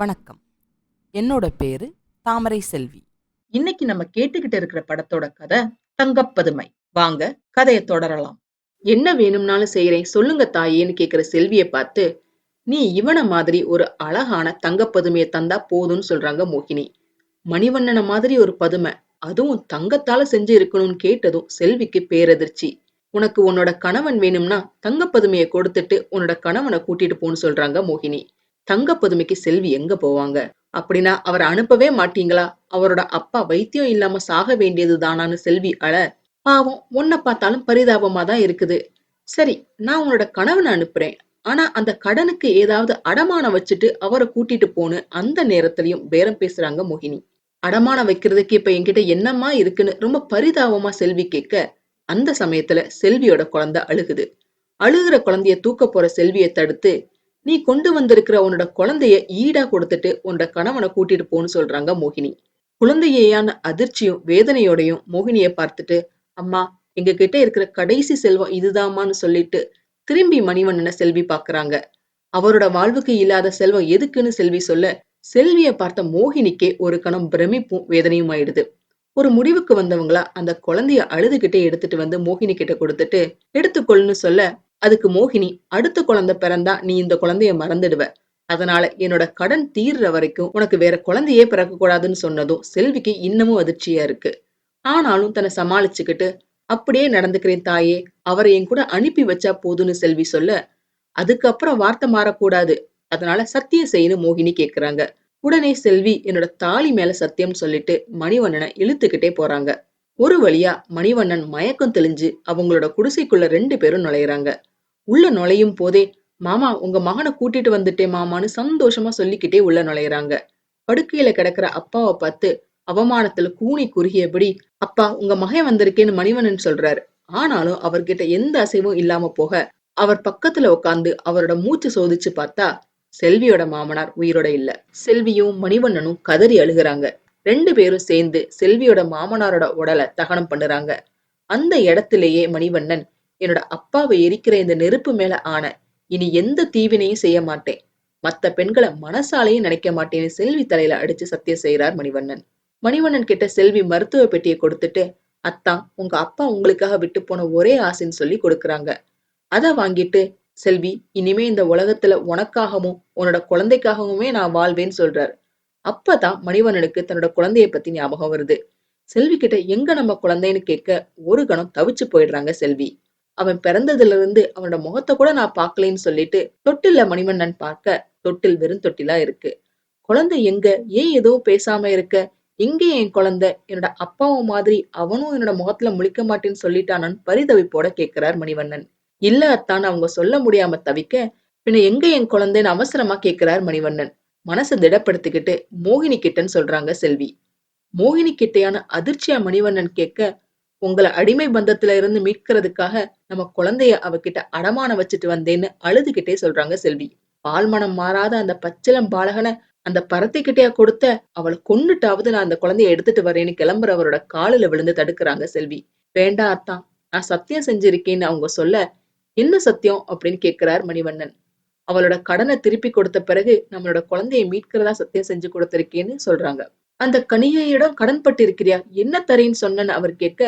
வணக்கம். என்னோட பேரு தாமரை செல்வி. இன்னைக்கு நம்ம கேட்டுக்கிட்டு இருக்கிற படத்தோட கதை தங்கப்பதுமை. வாங்க கதையை தொடரலாம். என்ன வேணும்னாலும் செய்யறேன் சொல்லுங்க தாயேன்னு கேக்குற செல்விய பார்த்து நீ இவன மாதிரி ஒரு அழகான தங்கப்பதுமையை தந்தா போதும்னு சொல்றாங்க மோகினி. மணிவண்ணன மாதிரி ஒரு பதுமை அதுவும் தங்கத்தால செஞ்சு இருக்கணும்னு கேட்டதும் செல்விக்கு பேரதிர்ச்சி. உனக்கு உன்னோட கணவன் வேணும்னா தங்கப்பதுமையை கொடுத்துட்டு உன்னோட கணவனை கூட்டிட்டு போன்னு சொல்றாங்க மோகினி. தங்க புதுமைக்கு செல்வி எங்க போவாங்க? அப்படின்னா அவரை அனுப்பவே மாட்டீங்களா? அவரோட அப்பா வைத்தியம் இல்லாம சாக வேண்டியது தானான்னு செல்வி அழ பாவம் உன்னை பார்த்தாலும் பரிதாபமா தான் இருக்குது. சரி நான் உன்னோட கணவனை அனுப்புறேன். ஆனா அந்த கடனுக்கு ஏதாவது அடமானம் வச்சுட்டு அவரை கூட்டிட்டு போன்னு அந்த நேரத்திலயும் பேரம் பேசுறாங்க மோகினி. அடமானம் வைக்கிறதுக்கு இப்ப என்கிட்ட என்னம்மா இருக்குன்னு ரொம்ப பரிதாபமா செல்வி கேட்க அந்த சமயத்துல செல்வியோட குழந்தை அழுகுது. அழுகுற குழந்தைய தூக்க போற செல்வியை தடுத்து நீ கொண்டு வந்திருக்கிற உன்னோட குழந்தைய ஈடா கொடுத்துட்டு உன்னோட கணவனை கூட்டிட்டு போன்னு சொல்றாங்க மோகினி. குழந்தையான அதிர்ச்சியும் வேதனையோடையும் மோகினிய பார்த்துட்டு அம்மா எங்க கிட்ட இருக்கிற கடைசி செல்வம் இதுதாமான்னு சொல்லிட்டு திரும்பி மணிவண்ணனை செல்வி பாக்குறாங்க அவரோட வாழ்வுக்கு இல்லாத செல்வம் எதுக்குன்னு செல்வி சொல்ல செல்விய பார்த்த மோகினிக்கே ஒரு கணம் பிரமிப்பும் வேதனையும் ஆயிடுது. ஒரு முடிவுக்கு வந்தவங்களா அந்த குழந்தைய அழுதுகிட்டே எடுத்துட்டு வந்து மோகினி கிட்ட கொடுத்துட்டு எடுத்துக்கொள்னு சொல்ல அதுக்கு மோகினி அடுத்த குழந்தை பிறந்தா நீ இந்த குழந்தைய மறந்துடுவ. அதனால என்னோட கடன் தீர்ற வரைக்கும் உனக்கு வேற குழந்தையே பிறக்க கூடாதுன்னு சொன்னதும் செல்விக்கு இன்னமும் அதிர்ச்சியா இருக்கு. ஆனாலும் தன்னை சமாளிச்சுக்கிட்டு அப்படியே நடந்துக்கிறேன் தாயே அவரை என் கூட அனுப்பி வச்சா போதும்னு செல்வி சொல்ல அதுக்கப்புறம் வார்த்தை மாறக்கூடாது. அதனால சத்தியம் செய்யு மோகினி கேக்குறாங்க. உடனே செல்வி என்னோட தாலி மேல சத்தியம் சொல்லிட்டு மணிவண்ணனை இழுத்துக்கிட்டே போறாங்க. ஒரு வழியா மணிவண்ணன் மயக்கம் தெளிஞ்சு அவங்களோட குடிசைக்குள்ள ரெண்டு பேரும் நுழையிறாங்க. உள்ள நுழையும் போதே மாமா உங்க மகனை கூட்டிட்டு வந்துட்டேன் மாமான்னு சந்தோஷமா சொல்லிக்கிட்டே உள்ள நுழையிறாங்க. படுக்கையில கிடக்குற அப்பாவை பார்த்து அவமானத்துல கூனி குறுகியபடி அப்பா உங்க மகன் வந்திருக்கேன்னு மணிவண்ணன் சொல்றாரு. ஆனாலும் அவர்கிட்ட எந்த அசைவும் இல்லாம போக அவர் பக்கத்துல உட்காந்து அவரோட மூச்சு சோதிச்சு பார்த்தா செல்வியோட மாமனார் உயிரோட இல்ல. செல்வியும் மணிவண்ணனும் கதறி அழுகுறாங்க. ரெண்டு பேரும் சேர்ந்து செல்வியோட மாமனாரோட உடலை தகனம் பண்ணுறாங்க. அந்த இடத்திலேயே மணிவண்ணன் என்னோட அப்பாவை எரிக்கிற இந்த நெருப்பு மேல ஆன இனி எந்த தீவினையும் செய்ய மாட்டேன். மத்த பெண்களை மனசாலையும் நினைக்க மாட்டேன்னு செல்வி தலையில அடிச்சு சத்தியம் செய்கிறார் மணிவண்ணன். மணிவண்ணன் கிட்ட செல்வி மருத்துவ பெட்டியை கொடுத்துட்டு அத்தான் உங்க அப்பா உங்களுக்காக விட்டு போன ஒரே ஆசைன்னு சொல்லி கொடுக்கறாங்க. அத வாங்கிட்டு செல்வி இனிமே இந்த உலகத்துல உனக்காகவும் உன்னோட குழந்தைக்காகவுமே நான் வாழ்வேன்னு சொல்றாரு. அப்பதான் மணிவண்ணனுக்கு தன்னோட குழந்தைய பத்தி ஞாபகம் வருது. செல்வி கிட்ட எங்க நம்ம குழந்தைன்னு கேட்க ஒரு கணம் தவிச்சு போயிடுறாங்க செல்வி. அவன் பிறந்ததுல இருந்து அவனோட முகத்தை கூட நான் பார்க்கலன்னு சொல்லிட்டு தொட்டில்ல மணிவண்ணன் பார்க்க தொட்டில் வெறும் தொட்டிலா இருக்கு. குழந்தை எங்க? ஏன் எதுவும் பேசாம இருக்க? எங்க என் குழந்தை? என்னோட அப்பாவும் மாதிரி அவனும் என்னோட முகத்துல முழிக்க மாட்டேன்னு சொல்லிட்டானு பரிதவிப்போட கேட்கிறார் மணிவண்ணன். இல்ல அத்தான் அவங்க சொல்ல முடியாம தவிக்க பின்ன எங்க என் குழந்தைன்னு அவசரமா கேட்கிறார் மணிவண்ணன். மனசை திடப்படுத்திக்கிட்டு மோகினி கிட்டன்னு சொல்றாங்க செல்வி. மோகினி கிட்டையான அதிர்ச்சியா மணிவண்ணன் கேட்க உங்களை அடிமை பந்தத்துல இருந்து மீட்கிறதுக்காக நம்ம குழந்தைய அவகிட்ட அடமான வச்சுட்டு வந்தேன்னு அழுதுகிட்டே சொல்றாங்க செல்வி. பால்மனம் மாறாத அந்த பச்சிலம் பாலகனை அந்த பரத்திக்கிட்டையா கொடுத்த அவளை கொன்னுட்டாவது நான் அந்த குழந்தைய எடுத்துட்டு வரேன்னு கிளம்புறவரோட காலில விழுந்து தடுக்கிறாங்க செல்வி. வேண்டா அத்தான் நான் சத்தியம் செஞ்சிருக்கேன்னு அவங்க சொல்ல என்ன சத்தியம் அப்படின்னு கேட்கிறார் மணிவண்ணன். அவளோட கடனை திருப்பி கொடுத்த பிறகு நம்மளோட குழந்தையை மீட்கிறதா சத்தியம் செஞ்சு கொடுத்திருக்கேன்னு சொல்றாங்க. அந்த கனிகையிடம் கடன் பட்டிருக்கிறியா? என்ன தரேன்னு சொன்னன்னு அவர் கேட்க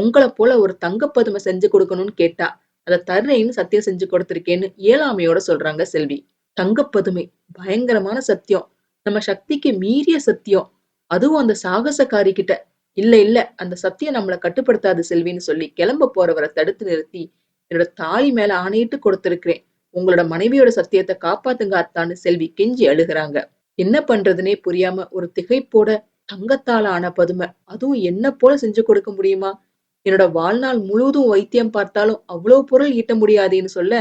உங்களை போல ஒரு தங்கப்பதுமை செஞ்சு கொடுக்கணும்னு கேட்டா அதை தர்றேன்னு சத்தியம் செஞ்சு கொடுத்துருக்கேன்னு ஏழாமையோட சொல்றாங்க செல்வி. தங்கப்பதுமை பயங்கரமான சத்தியம். நம்ம சக்திக்கு மீறிய சத்தியம். அதுவும் அந்த சாகசக்காரி கிட்ட இல்ல இல்ல அந்த சத்தியம் நம்மளை கட்டுப்படுத்தாது செல்வின்னு சொல்லி கிளம்ப போறவரை தடுத்து நிறுத்தி என்னோட தாலி மேல ஆணையிட்டு கொடுத்திருக்கிறேன். உங்களோட மனைவியோட சத்தியத்தை காப்பாத்துங்க அத்தான்னு செல்வி கெஞ்சி அழுகுறாங்க. என்ன பண்றதுனே புரியாம ஒரு திகைப்போட தங்கத்தால ஆன பதுமை அதுவும் என்ன போல செஞ்சு கொடுக்க முடியுமா? என்னோட வாழ்நாள் முழுவதும் வைத்தியம் பார்த்தாலும் அவ்வளவு பொருள் ஈட்ட முடியாதேன்னு சொல்ல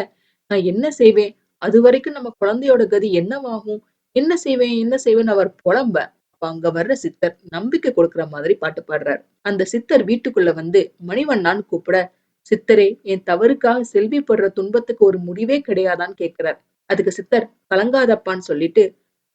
நான் என்ன செய்வேன்? அது வரைக்கும் நம்ம குழந்தையோட கதி என்னவாகும்? என்ன செய்வேன்? என்ன செய்வேன் அவர் புலம்ப. அப்ப அங்க வர்ற சித்தர் நம்பிக்கை கொடுக்கிற மாதிரி பாட்டு பாடுறார். அந்த சித்தர் வீட்டுக்குள்ள வந்து மணிவண்ணான்னு கூப்பிட சித்தரே என் தவறுக்காக செல்வி படுற துன்பத்துக்கு ஒரு முடிவே கிடையாதான்னு கேட்கிறார். அதுக்கு சித்தர் கலங்காதப்பான்னு சொல்லிட்டு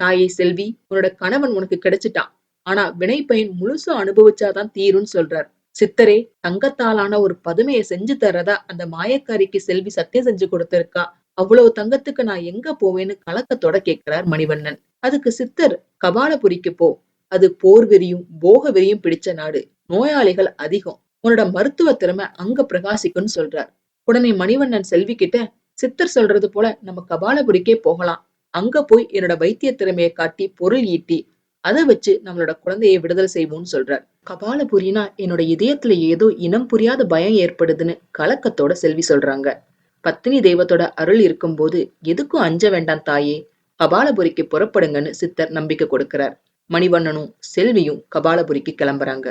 தாயை செல்வி உன்னோட கணவன் உனக்கு கிடைச்சிட்டான். ஆனா வினை பயன் முழுசா அனுபவிச்சாதான் தீரும்னு சொல்றார். சித்தரே தங்கத்தாலான ஒரு பதுமையை செஞ்சு தர்றதா? அந்த மாயக்காரிக்கு செல்வி சத்தியம் செஞ்சு கொடுத்திருக்கா. அவ்வளவு தங்கத்துக்கு நான் எங்க போவேன்னு கலக்கத்தோட கேட்கிறார் மணிவண்ணன். அதுக்கு சித்தர் கபாலபுரிக்கு போ. அது போர் வெறியும் போக வெறியும் பிடிச்ச நாடு. நோயாளிகள் அதிகம். உன்னோட மருத்துவ திறமை அங்க பிரகாசிக்கும்னு சொல்றார். உடனே மணிவண்ணன் செல்வி கிட்ட சித்தர் சொல்றது போல நம்ம கபாலபுரிக்கே போகலாம். அங்க போய் என்னோட வைத்திய திறமையை காட்டி பொருள் ஈட்டி அதை வச்சு நம்மளோட குழந்தையை விடுதலை செய்வோம்னு சொல்றார். கபாலபுரினா என்னோட இதயத்துல ஏதோ இனம் புரியாத பயம் ஏற்படுதுன்னு கலக்கத்தோட செல்வி சொல்றாங்க. பத்தினி தெய்வத்தோட அருள் இருக்கும்போது எதுக்கும் அஞ்ச வேண்டாம் தாயே கபாலபுரிக்கு புறப்படுங்கன்னு சித்தர் நம்பிக்கை கொடுக்கிறார். மணிவண்ணனும் செல்வியும் கபாலபுரிக்கு கிளம்புறாங்க.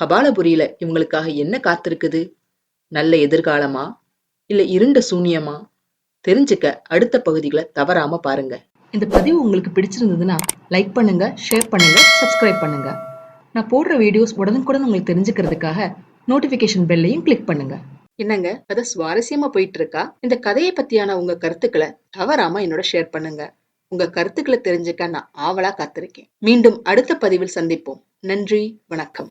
கபாலபுரியில இவங்களுக்காக என்ன காத்திருக்குது? நல்ல எதிர்காலமா? இல்ல இருண்ட சூன்யமா? தெரிஞ்சுக்க அடுத்த பகுதிகளை தவறாம பாருங்க. இந்த பதிவு உங்களுக்கு பிடிச்சிருந்ததுன்னா லைக் பண்ணுங்க ஷேர் பண்ணுங்க சப்ஸ்கிரைப் பண்ணுங்க. நான் போடுற வீடியோஸ் உடனுக்குடன் உங்களுக்கு தெரிஞ்சுக்கிறதுக்காக நோட்டிபிகேஷன் பெல்லையும் கிளிக் பண்ணுங்க. என்னங்க கதை சுவாரஸ்யமா போயிட்டு இருக்கா இந்த கதையை பத்தியான உங்க கருத்துக்களை தவறாம என்னோட ஷேர் பண்ணுங்க. உங்க கருத்துக்களை தெரிஞ்சுக்க நான் ஆவலா காத்திருக்கேன். மீண்டும் அடுத்த பதிவில் சந்திப்போம். நன்றி வணக்கம்.